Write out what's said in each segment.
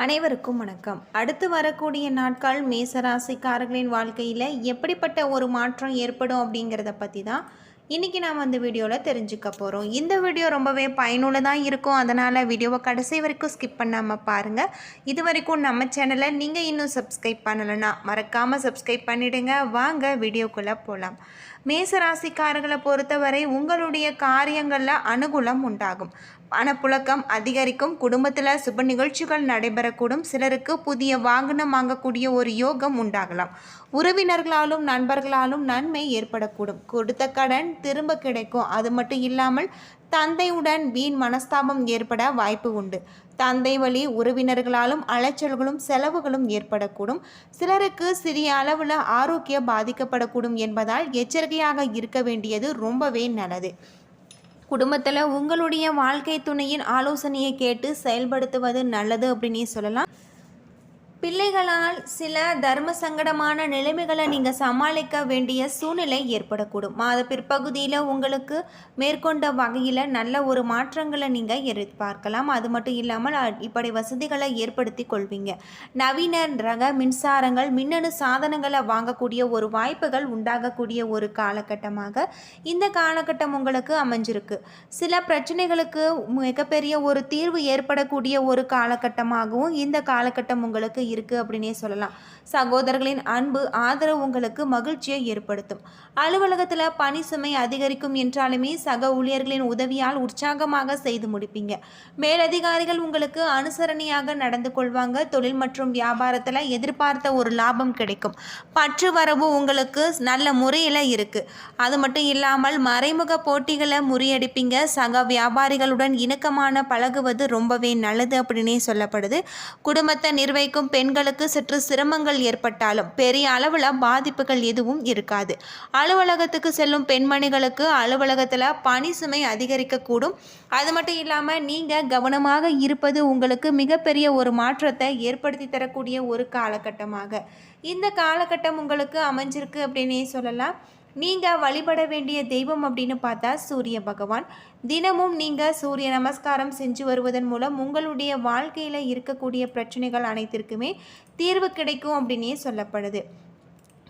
அனைவருக்கும் வணக்கம். அடுத்து வரக்கூடிய நாட்கள் மேசராசிக்காரர்களின் வாழ்க்கையில் எப்படிப்பட்ட ஒரு மாற்றம் ஏற்படும் அப்படிங்கிறத பற்றி தான் இன்றைக்கி நாம் அந்த வீடியோவில் தெரிஞ்சுக்க போகிறோம் இந்த வீடியோ ரொம்பவே பயனுள்ளதாக இருக்கும். அதனால் வீடியோவை கடைசி வரைக்கும் ஸ்கிப் பண்ணாமல் பாருங்கள் இது வரைக்கும் நம்ம சேனலை நீங்கள் இன்னும் சப்ஸ்கிரைப் பண்ணலைன்னா மறக்காமல் சப்ஸ்கிரைப் பண்ணிவிடுங்க வாங்க வீடியோக்குள்ளே போகலாம் மேசராசிக்காரர்களை பொறுத்தவரை உங்களுடைய காரியங்களில் அனுகூலம் உண்டாகும். பணப்புழக்கம் அதிகரிக்கும். குடும்பத்தில் சுப நிகழ்ச்சிகள் நடைபெறக்கூடும். சிலருக்கு புதிய வாகனம் வாங்கக்கூடிய ஒரு யோகம் உண்டாகலாம். உறவினர்களாலும் நண்பர்களாலும் நன்மை ஏற்படக்கூடும். கொடுத்த கடன் திரும்ப கிடைக்கும். அது மட்டும் இல்லாமல் தந்தையுடன் வீண் மனஸ்தாபம் ஏற்பட வாய்ப்பு உண்டு. தந்தை வழி உறவினர்களாலும் அலைச்சல்களும் செலவுகளும் ஏற்படக்கூடும். சிலருக்கு சிறிய அளவில் ஆரோக்கியம் பாதிக்கப்படக்கூடும் என்பதால் எச்சரிக்கையாக இருக்க வேண்டியது ரொம்பவே நல்லது. குடும்பத்தில் உங்களுடைய வாழ்க்கை துணையின் ஆலோசனையை கேட்டு செயல்படுத்துவது நல்லது அப்படின்னு சொல்லலாம். பிள்ளைகளால் சில தர்ம சங்கடமான நிலைமைகளை நீங்கள் சமாளிக்க வேண்டிய சூழ்நிலை ஏற்படக்கூடும். மாத பிற்பகுதியில் உங்களுக்கு மேற்கொண்ட வகையில் நல்ல ஒரு மாற்றங்களை நீங்கள் எதிர்பார்க்கலாம். அது மட்டும் இல்லாமல் இப்படி வசதிகளை ஏற்படுத்தி கொள்வீங்க. நவீன ரக மின்சாரங்கள் மின்னணு சாதனங்களை வாங்கக்கூடிய ஒரு வாய்ப்புகள் உண்டாகக்கூடிய ஒரு காலகட்டமாக இந்த காலகட்டம் உங்களுக்கு அமைஞ்சிருக்கு. சில பிரச்சனைகளுக்கு மிகப்பெரிய ஒரு தீர்வு ஏற்படக்கூடிய ஒரு காலகட்டமாகவும் இந்த காலகட்டம் உங்களுக்கு இருக்குது அப்படின்னே சொல்லலாம். சகோதரர்களின் அன்பு ஆதரவு உங்களுக்கு மகிழ்ச்சியை ஏற்படுத்தும். அலுவலகத்தில் பணி சுமை அதிகரிக்கும் என்றாலுமே சக ஊழியர்களின் உதவியால் உற்சாகமாக செய்து முடிப்பீங்க. மேலதிகாரிகள் உங்களுக்கு அனுசரணையாக நடந்து கொள்வாங்க. தொழில் மற்றும் வியாபாரத்தில் எதிர்பார்த்த ஒரு லாபம் கிடைக்கும். பற்று வரவு உங்களுக்கு நல்ல முறையில் இருக்குது அது மட்டும் இல்லாமல் மறைமுக போட்டிகளை முறியடிப்பீங்க. சக வியாபாரிகளுடன் இணக்கமான பழகுவது ரொம்பவே நல்லது அப்படின்னே சொல்லப்படுது. குடும்பத்தை நிர்வகிக்கும் பெண்களுக்கு சற்று சிரமங்கள் ஏற்பட்டாலும் பெரிய அளவில் பாதிப்புகள் எதுவும் இருக்காது. அலுவலகத்துக்கு செல்லும் பெண்மணிகளுக்கு அலுவலகத்தில் பணி சுமை அதிகரிக்கக்கூடும். அது மட்டும் இல்லாமல் நீங்கள் கவனமாக இருப்பது உங்களுக்கு மிகப்பெரிய ஒரு மாற்றத்தை ஏற்படுத்தி தரக்கூடிய ஒரு காலகட்டமாக. இந்த காலகட்டம் உங்களுக்கு அமைஞ்சிருக்கு அப்படின்னே சொல்லலாம். நீங்கள் வழிபட வேண்டிய தெய்வம் அப்படின்னு பார்த்தா சூரிய பகவான். தினமும் நீங்கள் சூரிய நமஸ்காரம் செஞ்சு வருவதன் மூலம் உங்களுடைய வாழ்க்கையில் இருக்கக்கூடிய பிரச்சனைகள் அனைத்திற்குமே தீர்வு கிடைக்கும் அப்படின்னே சொல்லப்படுது.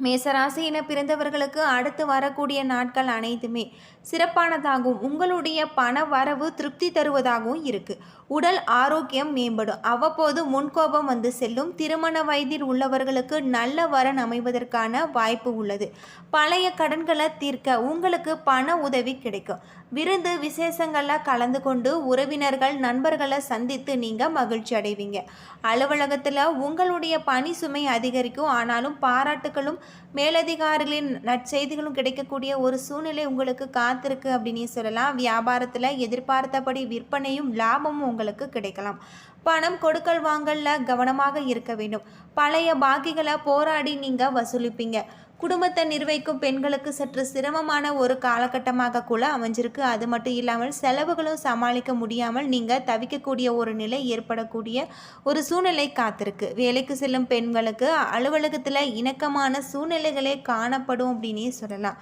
மேசராசியின பிறந்தவர்களுக்கு அடுத்து வரக்கூடிய நாட்கள் அனைத்துமே சிறப்பானதாகவும் உங்களுடைய பண வரவு திருப்தி தருவதாகவும் இருக்கு. உடல் ஆரோக்கியம் மேம்படும். அவ்வப்போது முன்கோபம் வந்து செல்லும். திருமண வயதில் உள்ளவர்களுக்கு நல்ல வரன் அமைவதற்கான வாய்ப்பு உள்ளது. பழைய கடன்களை தீர்க்க உங்களுக்கு பண உதவி கிடைக்கும். விருந்து விசேஷங்களில் கலந்து கொண்டு உறவினர்கள் நண்பர்களை சந்தித்து நீங்கள் மகிழ்ச்சி அடைவீங்க. அலுவலகத்தில் உங்களுடைய பணி சுமை அதிகரிக்கும். ஆனாலும் பாராட்டுகளும் மேலதிகாரிகளின் நற்செய்திகளும் கிடைக்கக்கூடிய ஒரு சூழ்நிலை உங்களுக்கு காத்திருக்கு அப்படின்னு சொல்லலாம். வியாபாரத்தில் எதிர்பார்த்தபடி விற்பனையும் லாபமும் உங்களுக்கு கிடைக்கலாம். பணம் கொடுக்கல் வாங்கல்ல கவனமாக இருக்க வேண்டும். பழைய பாக்கிகளை போராடி நீங்கள் வசூலிப்பீங்க. குடும்பத்தை நிர்வகிக்கும் பெண்களுக்கு சற்று சிரமமான ஒரு காலகட்டமாக கூட அமைஞ்சிருக்கு. அது மட்டும் இல்லாமல் செலவுகளும் சமாளிக்க முடியாமல் நீங்கள் தவிக்கக்கூடிய ஒரு நிலை ஏற்படக்கூடிய ஒரு சூழ்நிலை காத்திருக்கு. வேலைக்கு செல்லும் பெண்களுக்கு அலுவலகத்தில் இணக்கமான சூழ்நிலைகளே காணப்படும் அப்படின்னே சொல்லலாம்.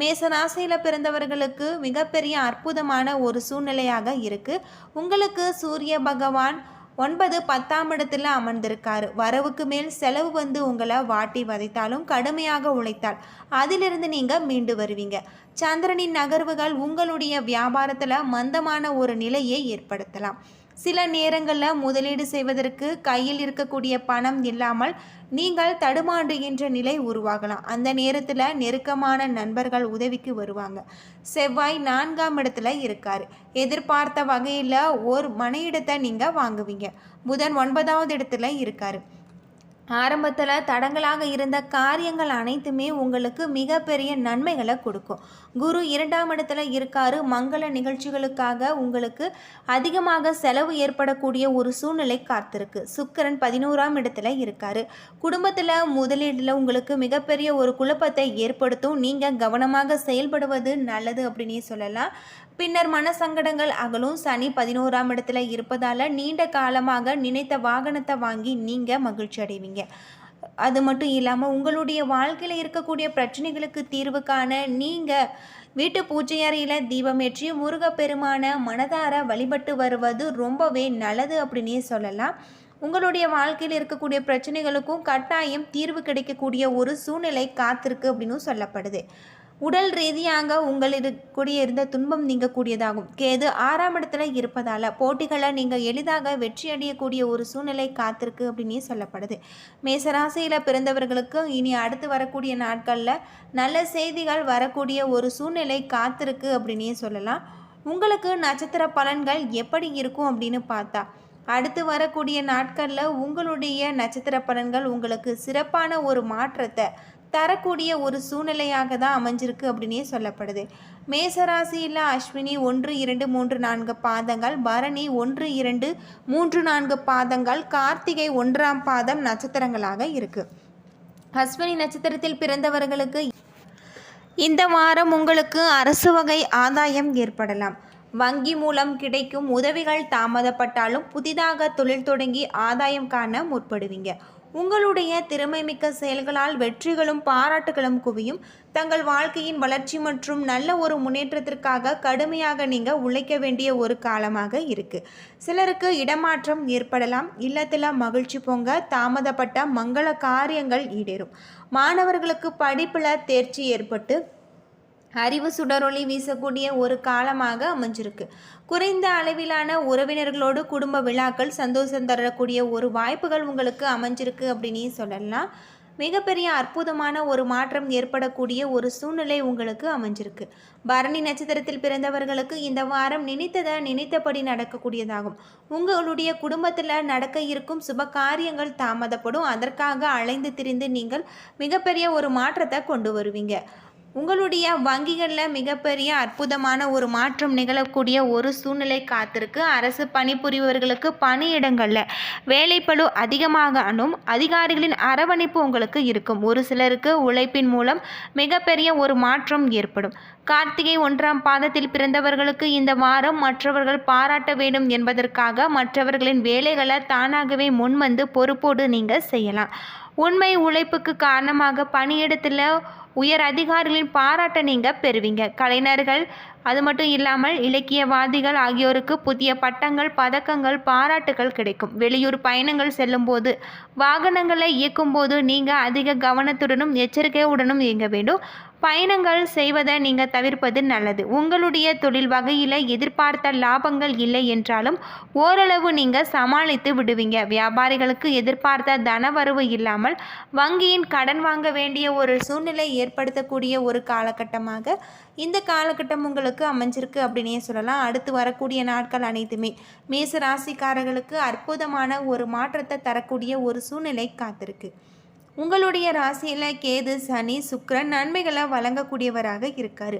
மேசராசியில் பிறந்தவர்களுக்கு மிகப்பெரிய அற்புதமான ஒரு சூழ்நிலையாக இருக்குது உங்களுக்கு சூரிய பகவான் ஒன்பது பத்தாம் இடத்துல அமர்ந்திருக்காரு. வரவுக்கு மேல் செலவு வந்து உங்களை வாட்டி வதைத்தாலும் கடுமையாக உழைத்தால். அதிலிருந்து நீங்கள் மீண்டு வருவீங்க. சந்திரனின் நகர்வுகள் உங்களுடைய வியாபாரத்தில் மந்தமான ஒரு நிலையை ஏற்படுத்தலாம். சில நேரங்களில் முதலீடு செய்வதற்கு கையில் இருக்கக்கூடிய பணம் இல்லாமல் நீங்கள் தடுமாண்டுகின்ற நிலை உருவாகலாம். அந்த நேரத்தில் நெருக்கமான நண்பர்கள் உதவிக்கு வருவாங்க. செவ்வாய் நான்காம் இடத்துல இருக்கார். எதிர்பார்த்த வகையில் ஒரு மனையிடத்தை நீங்கள் வாங்குவீங்க. புதன் ஒன்பதாவது இடத்துல இருக்காரு. ஆரம்பத்தில் தடங்களாக இருந்த காரியங்கள் அனைத்துமே உங்களுக்கு மிகப்பெரிய நன்மைகளை கொடுக்கும். குரு இரண்டாம் இடத்துல இருக்காரு. மங்கள நிகழ்ச்சிகளுக்காக உங்களுக்கு அதிகமாக செலவு ஏற்படக்கூடிய ஒரு சூழ்நிலை காத்திருக்கு. சுக்கரன் பதினோராம் இடத்துல இருக்காரு. குடும்பத்தில் முதலீட்டில் உங்களுக்கு மிகப்பெரிய ஒரு குழப்பத்தை ஏற்படுத்தும். நீங்கள் கவனமாக செயல்படுவது நல்லது அப்படின்னே சொல்லலாம். பின்னர் மனசங்கடங்கள் அகலும். சனி பதினோராம் இடத்துல இருப்பதால் நீண்ட காலமாக நினைத்த வாகனத்தை வாங்கி நீங்கள் மகிழ்ச்சி அடைவீங்க. அது மட்டும் இல்லாமல் உங்களுடைய வாழ்க்கையில் இருக்கக்கூடிய பிரச்சனைகளுக்கு தீர்வு காண நீங்கள் வீட்டு பூஜை அறையில் தீபமேற்றி முருகப்பெருமான மனதார வழிபட்டு வருவது ரொம்பவே நல்லது அப்படின்னே சொல்லலாம். உங்களுடைய வாழ்க்கையில் இருக்கக்கூடிய பிரச்சனைகளுக்கும் கட்டாயம் தீர்வு கிடைக்கக்கூடிய ஒரு சூழ்நிலை காத்திருக்கு அப்படின்னு சொல்லப்படுது. உடல் ரீதியாக உங்களிடக்கூடிய இருந்த துன்பம் நீங்கக்கூடியதாகும். கேது ஆறாம் இடத்துல இருப்பதால் போட்டிகளை நீங்கள் எளிதாக வெற்றி அடையக்கூடிய ஒரு சூழ்நிலை காத்திருக்கு அப்படின்னு சொல்லப்படுது. மேசராசியில் பிறந்தவர்களுக்கு இனி அடுத்து வரக்கூடிய நாட்களில் நல்ல செய்திகள் வரக்கூடிய ஒரு சூழ்நிலை காத்திருக்கு அப்படின்னே சொல்லலாம். உங்களுக்கு நட்சத்திர பலன்கள் எப்படி இருக்கும் அப்படின்னு பார்த்தா அடுத்து வரக்கூடிய நாட்களில் உங்களுடைய நட்சத்திர பலன்கள் உங்களுக்கு சிறப்பான ஒரு மாற்றத்தை தரக்கூடிய ஒரு சூழ்நிலையாக தான் அமைஞ்சிருக்கு அப்படின்னே சொல்லப்படுது. மேசராசியில் அஸ்வினி ஒன்று இரண்டு மூன்று நான்கு பாதங்கள் பரணி ஒன்று இரண்டு மூன்று நான்கு பாதங்கள் கார்த்திகை ஒன்றாம் பாதம் நட்சத்திரங்களாக இருக்கு. அஸ்வினி நட்சத்திரத்தில் பிறந்தவர்களுக்கு இந்த வாரம் உங்களுக்கு அரசு வகை ஆதாயம் ஏற்படலாம். வங்கி மூலம் கிடைக்கும் உதவிகள் தாமதப்பட்டாலும் புதிதாக தொழில் தொடங்கி ஆதாயம் காண முற்படுவீங்க. உங்களுடைய திறமைமிக்க செயல்களால் வெற்றிகளும் பாராட்டுகளும் குவியும். தங்கள் வாழ்க்கையின் வளர்ச்சி மற்றும் நல்ல ஒரு முன்னேற்றத்திற்காக கடுமையாக நீங்கள் உழைக்க வேண்டிய ஒரு காலமாக இருக்குது சிலருக்கு இடமாற்றம் ஏற்படலாம் இல்லத்தில் மகிழ்ச்சி பொங்க தாமதப்பட்ட மங்கள காரியங்கள் ஈடேறும். மாணவர்களுக்கு படிப்பில் தேர்ச்சி ஏற்பட்டு அறிவு சுடரொளி வீசக்கூடிய ஒரு காலமாக அமைஞ்சிருக்கு. குறைந்த அளவிலான உறவினர்களோடு குடும்ப விழாக்கள் சந்தோஷம் தரக்கூடிய ஒரு வாய்ப்புகள் உங்களுக்கு அமைஞ்சிருக்கு அப்படின்னு சொல்லலாம். மிகப்பெரிய அற்புதமான ஒரு மாற்றம் ஏற்படக்கூடிய ஒரு சூழ்நிலை உங்களுக்கு அமைஞ்சிருக்கு. பரணி நட்சத்திரத்தில் பிறந்தவர்களுக்கு இந்த வாரம் நினைத்ததை நினைத்தபடி நடக்கக்கூடியதாகும். உங்களுடைய குடும்பத்தில் நடக்க இருக்கும் சுப காரியங்கள் தாமதப்படும். அதற்காக அலைந்து திரிந்து நீங்கள் மிகப்பெரிய ஒரு மாற்றத்தை கொண்டு வருவீங்க. உங்களுடைய வங்கிகளில் மிகப்பெரிய அற்புதமான ஒரு மாற்றம் நிகழக்கூடிய ஒரு சூழ்நிலை காத்திருக்கு. அரசு பணிபுரிபவர்களுக்கு பணியிடங்களில் வேலைப்பழு அதிகமாக அணும் அதிகாரிகளின் அரவணைப்பு உங்களுக்கு இருக்கும். ஒரு சிலருக்கு உழைப்பின் மூலம் மிகப்பெரிய ஒரு மாற்றம் ஏற்படும். கார்த்திகை ஒன்றாம் பாதத்தில் பிறந்தவர்களுக்கு இந்த வாரம் மற்றவர்கள் பாராட்ட வேண்டும் என்பதற்காக மற்றவர்களின் வேலைகளை தானாகவே முன்வந்து பொறுப்போடு நீங்கள் செய்யலாம். உண்மை உழைப்புக்கு காரணமாக பணியிடத்தில் உயர் அதிகாரிகளின் பாராட்டை நீங்கள் பெறுவீங்க. கலைஞர்கள் அது மட்டும் இல்லாமல் இலக்கியவாதிகள் ஆகியோருக்கு புதிய பட்டங்கள் பதக்கங்கள் பாராட்டுகள் கிடைக்கும். வெளியூர் பயணங்கள் செல்லும்போது வாகனங்களை இயக்கும்போது நீங்கள் அதிக கவனத்துடனும் எச்சரிக்கையுடனும் இயங்க வேண்டும். பயணங்கள் செய்வதை நீங்கள் தவிர்ப்பது நல்லது. உங்களுடைய தொழில் வகையில் எதிர்பார்த்த லாபங்கள் இல்லை என்றாலும் ஓரளவு நீங்கள் சமாளித்து விடுவீங்க. வியாபாரிகளுக்கு எதிர்பார்த்த தனவரவு இல்லாமல் வங்கியின் கடன் வாங்க வேண்டிய ஒரு சூழ்நிலை ஏற்படுத்தக்கூடிய ஒரு காலகட்டமாக இந்த காலகட்டம் உங்களுக்கு அமைஞ்சிருக்கு அப்படின்னே சொல்லலாம். அடுத்து வரக்கூடிய நாட்கள் அனைத்துமே மேச ராசிக்காரர்களுக்கு அற்புதமான ஒரு மாற்றத்தை தரக்கூடிய ஒரு சூழ்நிலை காத்திருக்கு. உங்களுடைய ராசியில் கேது சனி சுக்கரன் நன்மைகளை வழங்கக்கூடியவராக இருக்கார்.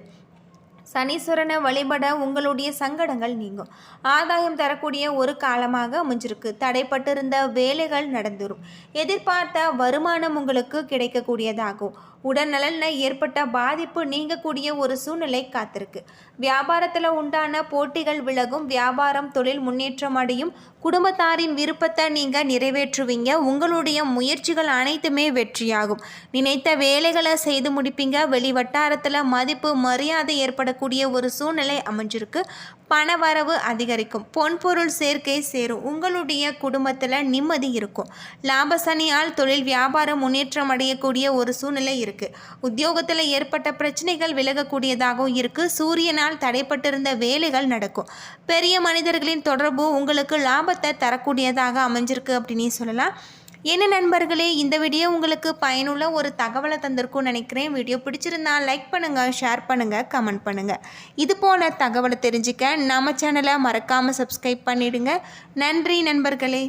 சனீஸ்வரனை வழிபட உங்களுடைய சங்கடங்கள் நீங்கும். ஆதாயம் தரக்கூடிய ஒரு காலமாக அமைஞ்சிருக்கு. தடைப்பட்டிருந்த வேலைகள் நடந்துரும். எதிர்பார்த்த வருமானம் உங்களுக்கு கிடைக்கக்கூடியதாகும். உடல்நலனில் ஏற்பட்ட பாதிப்பு நீங்கக்கூடிய ஒரு சூழ்நிலை காத்திருக்கு. வியாபாரத்தில் உண்டான போட்டிகள் விலகும் வியாபாரம் தொழில் முன்னேற்றம் அடையும். குடும்பத்தாரின் விருப்பத்தை நீங்கள் நிறைவேற்றுவீங்க. உங்களுடைய முயற்சிகள் அனைத்துமே வெற்றியாகும். நினைத்த வேலைகளை செய்து முடிப்பீங்க. வெளி வட்டாரத்தில் மதிப்பு மரியாதை ஏற்படக்கூடிய ஒரு சூழ்நிலை அமைஞ்சிருக்கு. பணவரவு அதிகரிக்கும். பொன்பொருள் சேர்க்கை சேரும். உங்களுடைய குடும்பத்தில் நிம்மதி இருக்கும். லாபசனியால் தொழில் வியாபாரம் முன்னேற்றம் அடையக்கூடிய ஒரு சூழ்நிலை இருக்கும் இருக்குது உத்தியோகத்தில் ஏற்பட்ட பிரச்சனைகள் விலகக்கூடியதாகவும் இருக்குது சூரியனால் தடைப்பட்டிருந்த வேலைகள் நடக்கும். பெரிய மனிதர்களின் தொடர்பு உங்களுக்கு லாபத்தை தரக்கூடியதாக அமைஞ்சிருக்கு அப்படின்னு சொல்லலாம். என்ன நண்பர்களே இந்த வீடியோ உங்களுக்கு பயனுள்ள ஒரு தகவலை தந்திருக்கும்னு நினைக்கிறேன். வீடியோ பிடிச்சிருந்தா லைக் பண்ணுங்கள் ஷேர் பண்ணுங்கள் கமெண்ட் பண்ணுங்கள் இது போல தகவலை தெரிஞ்சுக்க நம்ம சேனலை மறக்காமல் சப்ஸ்கிரைப் பண்ணிவிடுங்க நன்றி நண்பர்களே.